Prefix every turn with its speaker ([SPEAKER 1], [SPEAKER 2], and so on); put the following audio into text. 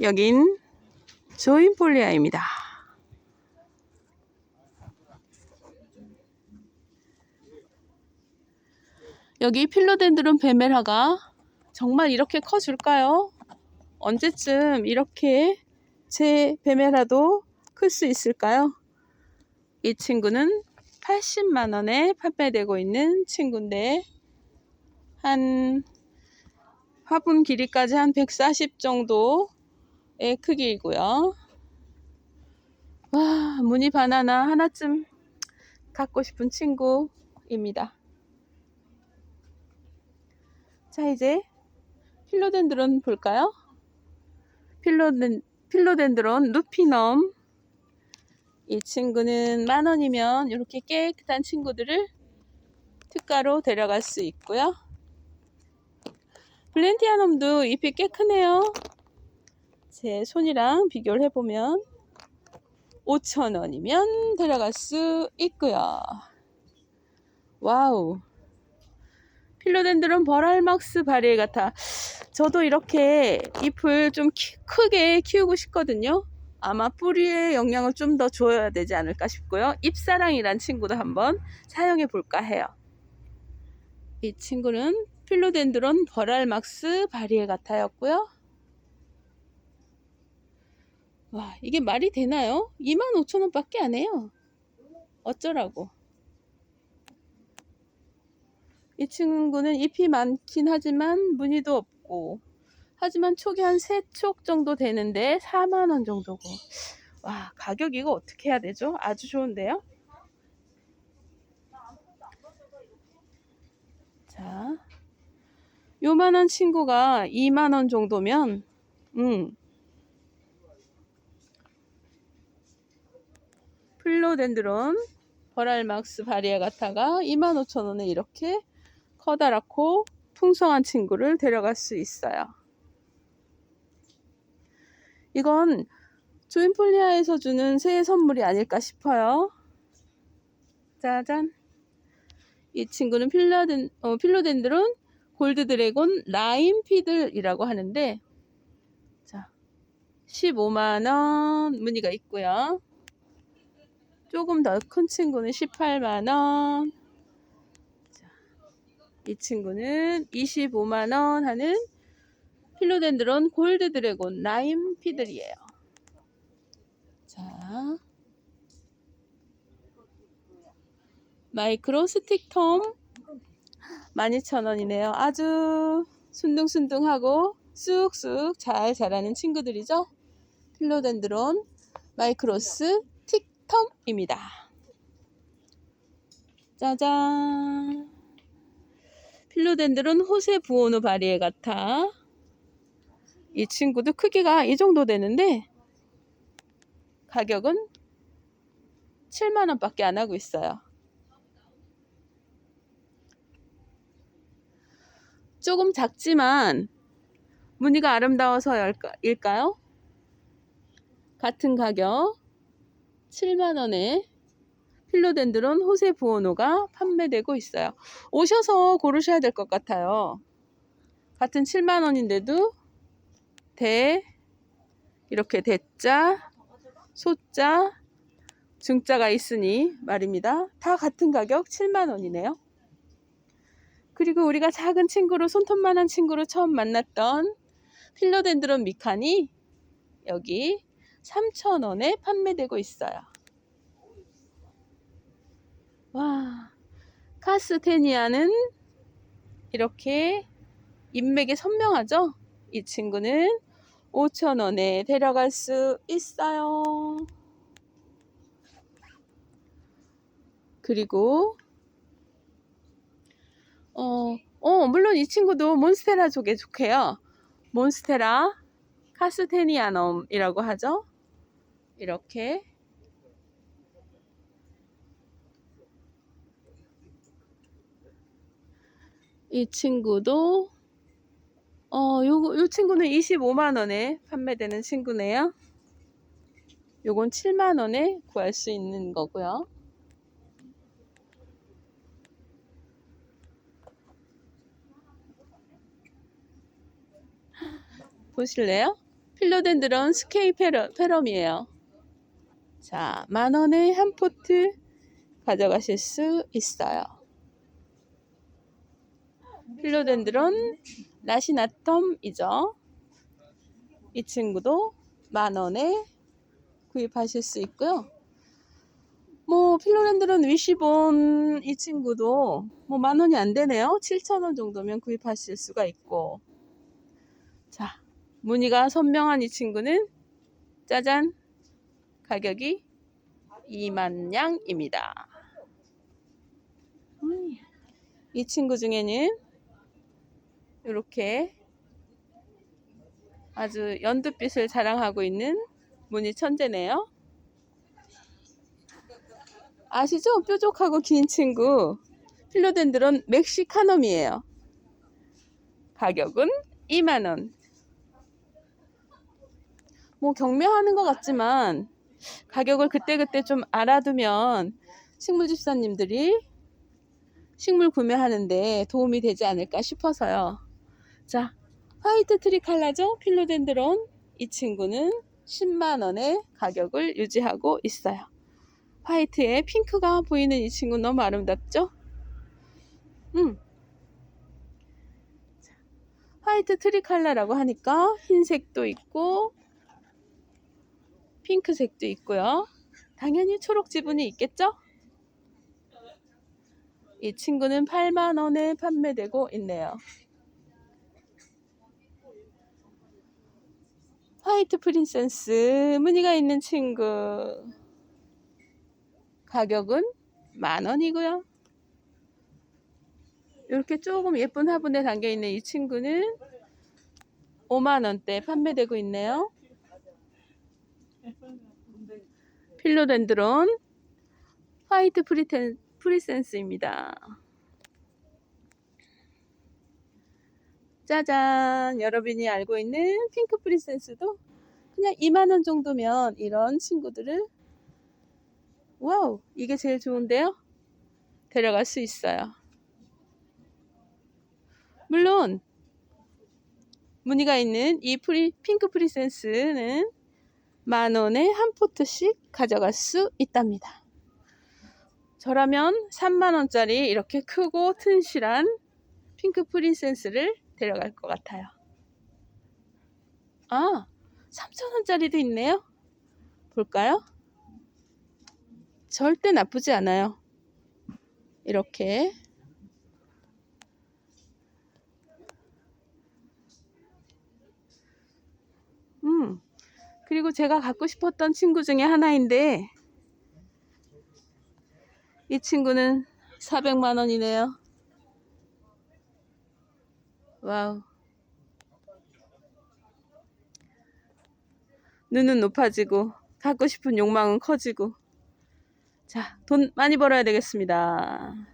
[SPEAKER 1] 여긴 조인폴리아입니다. 여기 필로덴드론 베메라가 정말 이렇게 커줄까요? 언제쯤 이렇게 제 베메라도 클 수 있을까요? 이 친구는 80만 원에 판매되고 있는 친구인데 한 화분 길이까지 한 140 정도 의 크기이고요. 와, 무늬 바나나 하나쯤 갖고 싶은 친구입니다. 자, 이제 필로덴드론 볼까요? 필로덴, 필로덴드론 루피넘. 이 친구는 만 원이면 이렇게 깨끗한 친구들을 특가로 데려갈 수 있고요. 블렌티아놈도 잎이 꽤 크네요. 제 손이랑 비교를 해보면 5,000원이면 데려갈 수 있고요. 와우. 필로덴드론 버랄막스 바리에 같아. 저도 이렇게 잎을 좀 키- 크게 키우고 싶거든요. 아마 뿌리에 영향을 좀 더 줘야 되지 않을까 싶고요. 잎사랑이란 친구도 한번 사용해 볼까 해요. 이 친구는 필로덴드론 버랄막스 바리에 같아였고요. 와, 이게 말이 되나요? 25,000원 밖에 안 해요. 어쩌라고. 이 친구는 잎이 많긴 하지만 무늬도 없고 하지만 촉이 한세촉 정도 되는데 4만원 정도고 와 가격 이거 어떻게 해야 되죠? 아주 좋은데요? 자 요만한 친구가 2만원 정도면 음 플로덴드론 버랄막스 바리아 가타가 25,000원에 이렇게 커다랗고 풍성한 친구를 데려갈 수 있어요. 이건 조인폴리아에서 주는 새해 선물이 아닐까 싶어요. 짜잔. 이 친구는 필라덴, 어, 필로덴드론 골드 드래곤 라인 피들이라고 하는데, 자, 15만원 무늬가 있고요. 조금 더 큰 친구는 18만원. 이 친구는 25만원 하는 필로덴드론 골드 드래곤 라임 피들이에요. 자. 마이크로 스틱톰 12,000원이네요. 아주 순둥순둥하고 쑥쑥 잘 자라는 친구들이죠. 필로덴드론 마이크로스 틱 텀입니다. 짜잔. 필로덴드론 호세 부오노 바리에 같아. 이 친구도 크기가 이 정도 되는데 가격은 7만원 밖에 안 하고 있어요. 조금 작지만 무늬가 아름다워서일까요? 같은 가격 7만원에 필로덴드론 호세 부오노가 판매되고 있어요. 오셔서 고르셔야 될 것 같아요. 같은 7만원인데도 대 이렇게 대자, 소자, 중자가 있으니 말입니다. 다 같은 가격 7만원이네요. 그리고 우리가 작은 친구로 손톱만한 친구로 처음 만났던 필로덴드론 미칸이 여기 3,000원에 판매되고 있어요. 와, 카스테니아는 이렇게 인맥이 선명하죠? 이 친구는 5,000원에 데려갈 수 있어요. 그리고 어, 어, 물론 이 친구도 몬스테라 쪽에 속해요. 몬스테라 카스테니아넘이라고 하죠. 이렇게 이 친구도 어, 요, 요 친구는 25만 원에 판매되는 친구네요. 요건 7만 원에 구할 수 있는 거고요. 보실래요? 필로덴드론 스케이 페럼, 페럼이에요. 자, 만 원에 한 포트 가져가실 수 있어요. 필로덴드론 라시나텀이죠. 이 친구도 만 원에 구입하실 수 있고요. 뭐 필로렌드론 위시본 이 친구도 뭐 만 원이 안 되네요. 7천 원 정도면 구입하실 수가 있고. 자, 무늬가 선명한 이 친구는 짜잔 가격이 2만 양입니다. 음, 이 친구 중에는 이렇게 아주 연두빛을 자랑하고 있는 무늬 천재네요. 아시죠? 뾰족하고 긴 친구 필로덴드론 멕시카놈이에요. 가격은 2만원. 뭐 경매하는 것 같지만 가격을 그때그때 좀 알아두면 식물 집사님들이 식물 구매하는데 도움이 되지 않을까 싶어서요. 자, 화이트 트리 칼라죠? 필로덴드론. 이 친구는 10만원의 가격을 유지하고 있어요. 화이트에 핑크가 보이는 이 친구 너무 아름답죠? 음. 화이트 트리 칼라라고 하니까 흰색도 있고 핑크색도 있고요. 당연히 초록 지분이 있겠죠? 이 친구는 8만 원에 판매되고 있네요. 화이트 프린세스 무늬가 있는 친구 가격은 만 원이고요. 이렇게 조금 예쁜 화분에 담겨 있는 이 친구는 5만 원대 판매되고 있네요. 필로덴드론 화이트 프리텐, 프리센스입니다. 짜잔! 여러분이 알고 있는 핑크 프리센스도 그냥 2만원 정도면 이런 친구들을 와우! 이게 제일 좋은데요? 데려갈 수 있어요. 물론 무늬가 있는 이 프리, 핑크 프리센스는 만 원에 한 포트씩 가져갈 수 있답니다. 저라면 3만 원짜리 이렇게 크고 튼실한 핑크 프린세스를 데려갈 것 같아요. 아, 3천 원짜리도 있네요. 볼까요? 절대 나쁘지 않아요. 이렇게 음. 그리고 제가 갖고 싶었던 친구 중에 하나인데 이 친구는 400만 원이네요. 와우. 눈은 높아지고 갖고 싶은 욕망은 커지고 자, 돈 많이 벌어야 되겠습니다.